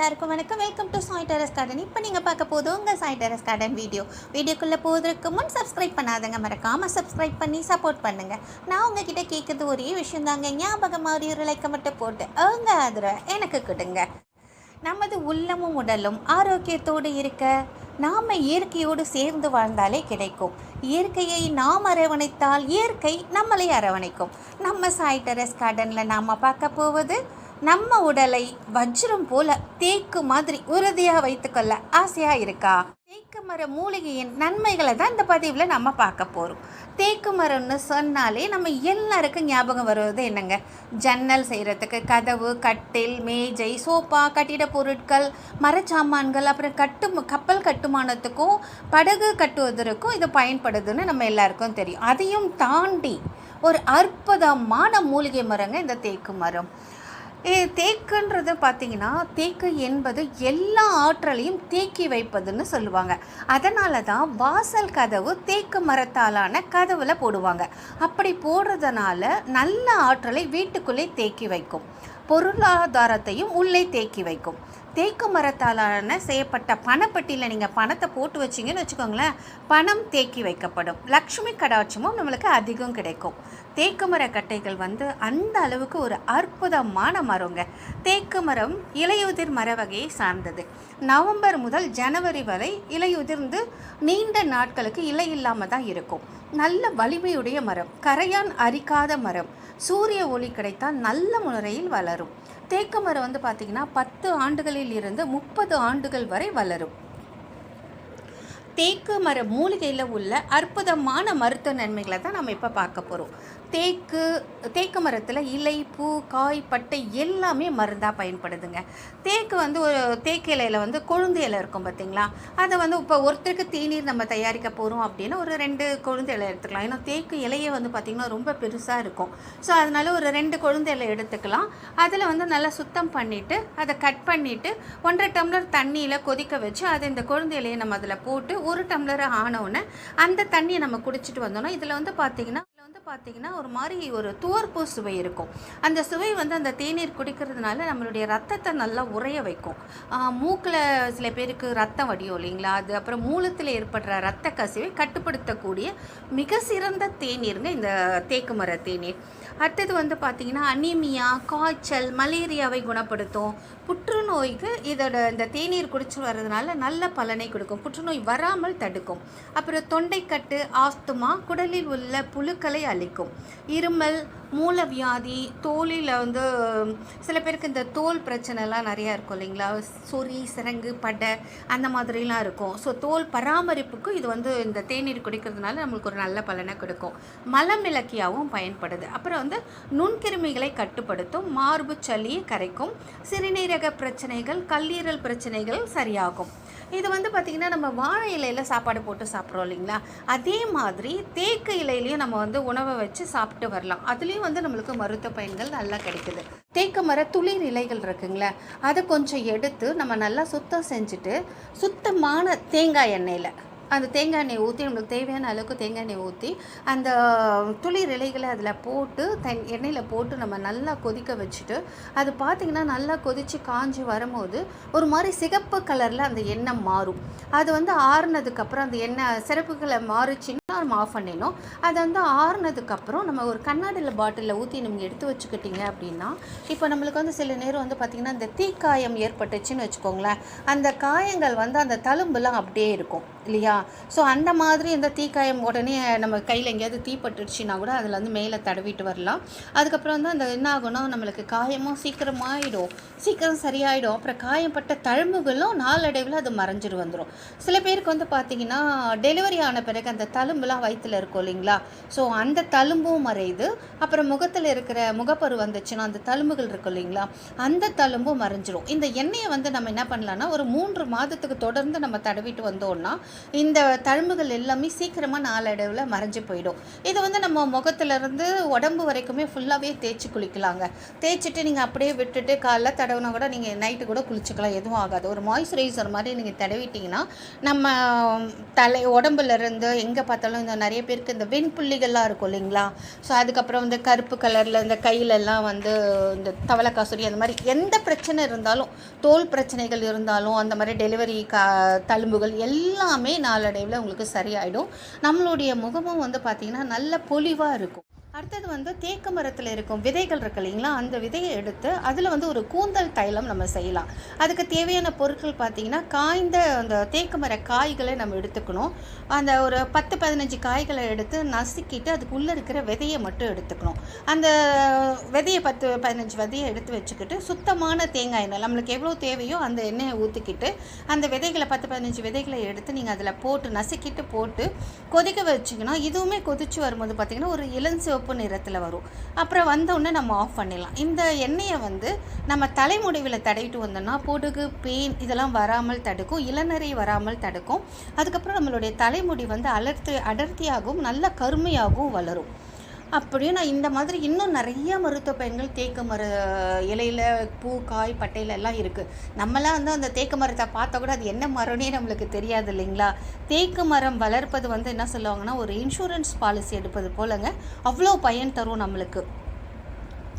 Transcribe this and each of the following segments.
எல்லாருக்கும் வணக்கம். Welcome to Sai terrace garden இப்போ நீங்கள் பார்க்க போது உங்கள் சாய் டெரஸ் கார்டன் வீடியோ வீடியோக்குள்ளே போவதற்கு முன் சப்ஸ்கிரைப் பண்ணாதங்க. மறக்காமல் சப்ஸ்கிரைப் பண்ணி சப்போர்ட் பண்ணுங்கள் நான் உங்ககிட்ட கேட்குறது ஒரே விஷயம் தாங்க. ஞாபகம் மாதிரி ஒரு லைக்கை மட்டும் போட்டு அவங்க ஆதரவை எனக்கு கொடுங்க. நமது உள்ளமும் உடலும் ஆரோக்கியத்தோடு இருக்க நாம் இயற்கையோடு சேர்ந்து வாழ்ந்தாலே கிடைக்கும். இயற்கையை நாம் அரவணைத்தால் இயற்கை நம்மளை அரவணைக்கும். நம்ம சாய் டெரஸ் கார்டனில் நாம் பார்க்க போவது நம்ம உடலை வஜ்ரம் போல தேக்கு மாதிரி உறுதியாக வைத்துக்கொள்ள ஆசையாக இருக்கா? தேக்கு மர மூலிகையின் நன்மைகளை தான் இந்த பதிவில் நம்ம பார்க்க போகிறோம் தேக்கு மரம்னு சொன்னாலே நம்ம எல்லாருக்கும் ஞாபகம் வருவது என்னங்க? ஜன்னல் செய்கிறதுக்கு கதவு கட்டில் மேஜை சோஃபா கட்டிட பொருட்கள் மரச்சாமான்கள் அப்புறம் கட்டு கப்பல் கட்டுமானத்துக்கும் படகு கட்டுவதற்கும் இது பயன்படுதுன்னு நம்ம எல்லாருக்கும் தெரியும். அதையும் தாண்டி ஒரு அற்புதமான மூலிகை மரங்க இந்த தேக்கு மரம். தேக்குன்றது பார்த்தீங்கன்னா தேக்கு என்பது எல்லா ஆற்றலையும் தேக்கி வைப்பதுன்னு சொல்லுவாங்க. அதனால தான் வாசல் கதவு தேக்கு மரத்தாலான கதவில் போடுவாங்க. அப்படி போடுறதுனால நல்ல ஆற்றலை வீட்டுக்குள்ளே தேக்கி வைக்கும். பொருளாதாரத்தையும் உள்ளே தேக்கி வைக்கும். தேக்கு மரத்தாலான செய்யப்பட்ட பணப்பட்டியில் நீங்கள் பணத்தை போட்டு வச்சிங்கன்னு வச்சுக்கோங்களேன் பணம் தேக்கி வைக்கப்படும். லக்ஷ்மி கடாட்சமும் நம்மளுக்கு அதிகம் கிடைக்கும். தேக்கு மர கட்டைகள் வந்து அந்த அளவுக்கு ஒரு அற்புதமான மரங்க. தேக்கு மரம் இலையுதிர் மர வகையை சார்ந்தது. நவம்பர் முதல் ஜனவரி வரை இலையுதிர்ந்து நீண்ட நாட்களுக்கு இலை இல்லாமல் தான் இருக்கும். நல்ல வலிமையுடைய மரம். கரையான் அரிக்காத மரம். சூரிய ஒளி கிடைத்தால் நல்ல முறையில் வளரும். தேக்கு மரம் வந்து பார்த்திங்கன்னா பத்து ஆண்டுகளில் இருந்து முப்பது ஆண்டுகள் வரை வளரும். தேக்கு மர மூலிகையில் உள்ள அற்புதமான மருத்துவ நன்மைகளை தான் நம்ம இப்போ பார்க்க போகிறோம் தேக்கு தேக்கு மரத்தில் இலை பூ காய் பட்டை எல்லாமே மருந்தாக பயன்படுதுங்க. தேக்கு வந்து ஒரு தேக்கு இலையில் வந்து கொழுந்து இலை இருக்கும் பார்த்தீங்களா அதை வந்து இப்போ ஒருத்தருக்கு தேநீர் நம்ம தயாரிக்க போகிறோம் அப்படின்னா ஒரு ரெண்டு கொழுந்து இலை எடுத்துக்கலாம். ஏன்னா தேக்கு இலையே வந்து பார்த்திங்கன்னா ரொம்ப பெருசாக இருக்கும். ஸோ அதனால ஒரு ரெண்டு கொழுந்து இலை எடுத்துக்கலாம். அதில் வந்து நல்லா சுத்தம் பண்ணிவிட்டு அதை கட் பண்ணிவிட்டு ஒன்றரை டம்ளர் தண்ணியில் கொதிக்க வச்சு அதை இந்த கொழுந்து இலையை நம்ம அதில் போட்டு ஒரு டம்ளர் ஆனவுடனே அந்த தண்ணியை நம்ம குடிச்சிட்டு வந்தோம்னா இதில் வந்து பார்த்திங்கன்னா வந்து பார்த்திங்கன்னா ஒரு மாதிரி ஒரு துவர்ப்பு சுவை இருக்கும். அந்த சுவை வந்து அந்த தேநீர் குடிக்கிறதுனால நம்மளுடைய ரத்தத்தை நல்லா உறைய வைக்கும். மூக்கில் சில பேருக்கு ரத்தம் வடியும் இல்லைங்களா? அது அப்புறம் மூலத்தில் ஏற்படுற ரத்த கசிவை கட்டுப்படுத்தக்கூடிய மிக சிறந்த தேநீருங்க இந்த தேக்கு மர தேநீர். அடுத்தது வந்து பார்த்திங்கன்னா அனீமியா காய்ச்சல் மலேரியாவை குணப்படுத்தும். புற்றுநோய்க்கு இதோட இந்த தேநீர் குடிச்சு வர்றதுனால நல்ல பலனை கொடுக்கும். புற்றுநோய் வராமல் தடுக்கும். அப்புறம் தொண்டைக்கட்டு ஆஸ்துமா குடலில் உள்ள புழுக்களை அழிக்கும். இருமல் மூலவியாதி தோலில் வந்து சில பேருக்கு இந்த தோல் பிரச்சனைலாம் நிறையா இருக்கும் இல்லைங்களா? சொறி சிரங்கு படை அந்த மாதிரிலாம் இருக்கும். ஸோ தோல் பராமரிப்புக்கும் இது வந்து இந்த தேநீர் குடிக்கிறதுனால நம்மளுக்கு ஒரு நல்ல பலனை கொடுக்கும். மலமிளக்கியாகவும் பயன்படுது. அப்புறம் வந்து நுண்கிருமிகளை கட்டுப்படுத்தும் மார்பு சளியை கரைக்கும் சிறுநீரக பிரச்சனைகள் கல்லீரல் பிரச்சனைகள் சரியாகும். இது வந்து பார்த்திங்கன்னா நம்ம வாழை இலையில் சாப்பாடு போட்டு சாப்பிட்றோம் இல்லைங்களா? அதே மாதிரி தேக்கு இலையிலையும் நம்ம வந்து உணவை வச்சு சாப்பிட்டு வரலாம். அதுலேயும் வந்து நம்மளுக்கு மருத்துவ பயன்கள் நல்லா கிடைக்குது. தேக்க மர துளிர் இலைகள் இருக்குங்களே அதை கொஞ்சம் எடுத்து நம்ம நல்லா சுத்தம் செஞ்சுட்டு சுத்தமான தேங்காய் எண்ணெயில் அந்த தேங்காய் எண்ணெய் ஊற்றி நம்மளுக்கு தேவையான அளவுக்கு தேங்காய் எண்ணெய் ஊற்றி அந்த துளிர் இலைகளை அதில் போட்டு தென் எண்ணெயில் போட்டு நம்ம நல்லா கொதிக்க வச்சுட்டு அது பார்த்திங்கன்னா நல்லா கொதித்து காஞ்சி வரும்போது ஒரு மாதிரி சிகப்பு கலரில் அந்த எண்ணெய் மாறும். அது வந்து ஆறுனதுக்கப்புறம் அந்த எண்ணெய் சிறப்புகளை மாறிச்சின்னா நம்ம ஆஃப் பண்ணிடணும். அது வந்து ஆறுனதுக்கப்புறம் நம்ம ஒரு கண்ணாடியில் பாட்டிலில் ஊற்றி நீங்கள் எடுத்து வச்சுக்கிட்டிங்க அப்படின்னா இப்போ நம்மளுக்கு வந்து சில நேரம் வந்து பார்த்திங்கன்னா இந்த தீக்காயம் ஏற்பட்டுச்சுன்னு வச்சுக்கோங்களேன். அந்த காயங்கள் வந்து அந்த தழும்புலாம் அப்படியே இருக்கும் இல்லையா? ஸோ அந்த மாதிரி இந்த தீக்காயம் உடனே நம்ம கையில் எங்கேயாவது தீப்பட்டுருச்சுன்னா கூட அதில் வந்து மேலே தடவிட்டு வரலாம். அதுக்கப்புறம் வந்து அந்த என்ன ஆகும்னா நம்மளுக்கு காயமும் சீக்கிரமாகிடும் சீக்கிரம் சரியாயிடும். அப்புறம் காயப்பட்ட தழும்புகளும் நாளடைவில் அது மறைஞ்சிட்டு வந்துடும் சில பேருக்கு வந்து பார்த்திங்கன்னா டெலிவரி ஆன பிறகு அந்த தழும்பு தழும்புலாம் வயித்துல இருக்கும் இல்லைங்களா? ஸோ அந்த தழும்பும் மறையுது. அப்புறம் முகத்தில் இருக்கிற முகப்பரு வந்துச்சுன்னா அந்த தழும்புகள் இருக்கும் இல்லைங்களா? அந்த தழும்பும் மறைஞ்சிரும். இந்த எண்ணெயை வந்து நம்ம என்ன பண்ணலாம்னா ஒரு மூன்று மாதத்துக்கு தொடர்ந்து நம்ம தடவிட்டு வந்தோம்னா இந்த தழும்புகள் எல்லாமே சீக்கிரமாக நாளடைவில் மறைஞ்சு போயிடும். இது வந்து நம்ம முகத்துலேருந்து உடம்பு வரைக்குமே ஃபுல்லாகவே தேய்ச்சி குளிக்கலாங்க. தேய்ச்சிட்டு நீங்கள் அப்படியே விட்டுட்டு காலைல தடவினா கூட நீங்கள் நைட்டு கூட குளிச்சுக்கலாம். எதுவும் ஆகாது. ஒரு மாய்ஸ்சரைசர் மாதிரி நீங்கள் தடவிட்டிங்கன்னா நம்ம தலை உடம்புல இருந்து எங்கே பார்த்தாலும் இந்த நிறைய பேருக்கு இந்த வெண்புள்ளிகள்லாம் இருக்கும் இல்லைங்களா? ஸோ அதுக்கப்புறம் இந்த கருப்பு கலரில் இந்த கையிலெல்லாம் வந்து இந்த தவளை காசுரி அந்த மாதிரி எந்த பிரச்சனை இருந்தாலும் தோல் பிரச்சனைகள் இருந்தாலும் அந்த மாதிரி டெலிவரி கா தழும்புகள் எல்லாமே நாளடைவில் உங்களுக்கு சரியாயிடும். நம்மளுடைய முகமும் வந்து பார்த்திங்கன்னா நல்ல பொலிவாக இருக்கும். அடுத்தது வந்து தேக்கு மரத்தில் இருக்கும் விதைகள் இருக்கு இல்லைங்களா? அந்த விதையை எடுத்து அதில் வந்து ஒரு கூந்தல் தைலம் நம்ம செய்யலாம். அதுக்கு தேவையான பொருட்கள் பார்த்திங்கன்னா காய்ந்த அந்த தேக்கு மர காய்களை நம்ம எடுத்துக்கணும். அந்த ஒரு பத்து பதினஞ்சு காய்களை எடுத்து நசுக்கிட்டு அதுக்குள்ளே இருக்கிற விதையை மட்டும் எடுத்துக்கணும். அந்த விதையை பத்து பதினஞ்சு விதையை எடுத்து வச்சுக்கிட்டு சுத்தமான தேங்காய் எண்ணெய் நம்மளுக்கு எவ்வளோ தேவையோ அந்த எண்ணெயை ஊற்றிக்கிட்டு அந்த விதைகளை பத்து பதினஞ்சு விதைகளை எடுத்து நீங்கள் அதில் போட்டு நசுக்கிட்டு போட்டு கொதிக்க வச்சிங்கன்னா இதுவுமே கொதிச்சு வரும்போது பார்த்திங்கன்னா ஒரு இளஞ்சிவப்பு நிறத்தில் வரும். அப்புறம் வந்தோடனே நம்ம ஆஃப் பண்ணிடலாம். இந்த எண்ணெயை வந்து நம்ம தலைமுடிவில் தடவிட்டு வந்தோம்னா பொடுகு பெயின் இதெல்லாம் வராமல் தடுக்கும். இளநரை வராமல் தடுக்கும். அதுக்கப்புறம் நம்மளுடைய தலைமுடி வந்து அலர்த்தி அடர்த்தியாகவும் நல்ல கருமையாகவும் வளரும். அப்படியே நான் இந்த மாதிரி இன்னும் நிறைய மருத்துவ பயன்கள் தேக்கு மர இலையில பூ காய் பட்டையில எல்லாம் இருக்குது நம்மளாம் வந்து அந்த தேக்கு மரத்தை பார்த்தா கூட அது என்ன மரம்னே நம்மளுக்கு தெரியாது இல்லைங்களா? தேக்கு மரம் வளர்ப்பது வந்து என்ன சொல்லுவாங்கன்னா ஒரு இன்சூரன்ஸ் பாலிசி எடுப்பது போலங்க. அவ்வளோ பயன் தரும் நம்மளுக்கு.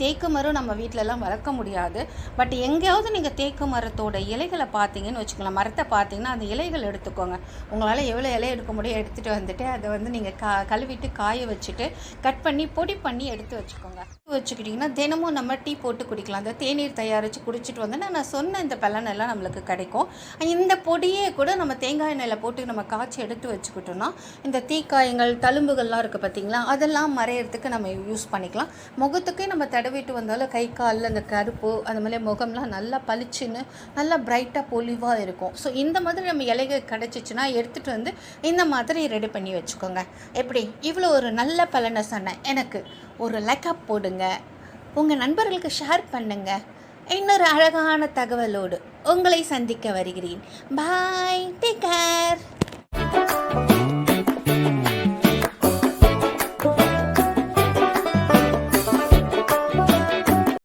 தேக்கு மரம் நம்ம வீட்டிலலாம் வளர்க்க முடியாது. பட் எங்கேயாவது நீங்கள் தேக்கு மரத்தோட இலைகளை பார்த்தீங்கன்னு வச்சுக்கலாம் மரத்தை பார்த்தீங்கன்னா அந்த இலைகள் எடுத்துக்கோங்க. உங்களால் எவ்வளோ இலை எடுக்க முடியும்? எடுத்துகிட்டு வந்துட்டு அதை வந்து நீங்கள் கா கழுவிட்டு காய வச்சுட்டு கட் பண்ணி பொடி பண்ணி எடுத்து வச்சுக்கோங்க. வச்சுக்கிட்டிங்கன்னா தினமும் நம்ம டீ போட்டு குடிக்கலாம். அந்த தேநீர் தயாரித்து குடிச்சிட்டு வந்து நான் சொன்ன இந்த பலன் எல்லாம் நம்மளுக்கு கிடைக்கும். இந்த பொடியே கூட நம்ம தேங்காய் எண்ணெயில் போட்டு நம்ம காய்ச்சி எடுத்து வச்சுக்கிட்டோம்னா இந்த தீக்காயங்கள் தழும்புகள்லாம் இருக்குது பார்த்தீங்களா? அதெல்லாம் மறையிறதுக்கு நம்ம யூஸ் பண்ணிக்கலாம். முகத்துக்கே நம்ம தடவிட்டு வந்தாலும் கை காலில் அந்த கருப்பு அந்த மாதிரி முகம்லாம் நல்லா பளிச்சுன்னு நல்லா பிரைட்டாக பொலிவாக இருக்கும். ஸோ இந்த மாதிரி நம்ம இலைகள் கிடச்சிச்சின்னா எடுத்துகிட்டு வந்து இந்த மாதிரி ரெடி பண்ணி வச்சுக்கோங்க. எப்படி? இவ்வளோ ஒரு நல்ல பலனை சொன்னேன். எனக்கு ஒரு லைக்கப் போடுங்க. உங்கள் நண்பர்களுக்கு ஷேர் பண்ணுங்கள் இன்னொரு அழகான தகவலோடு உங்களை சந்திக்க வருகிறேன். Bye take care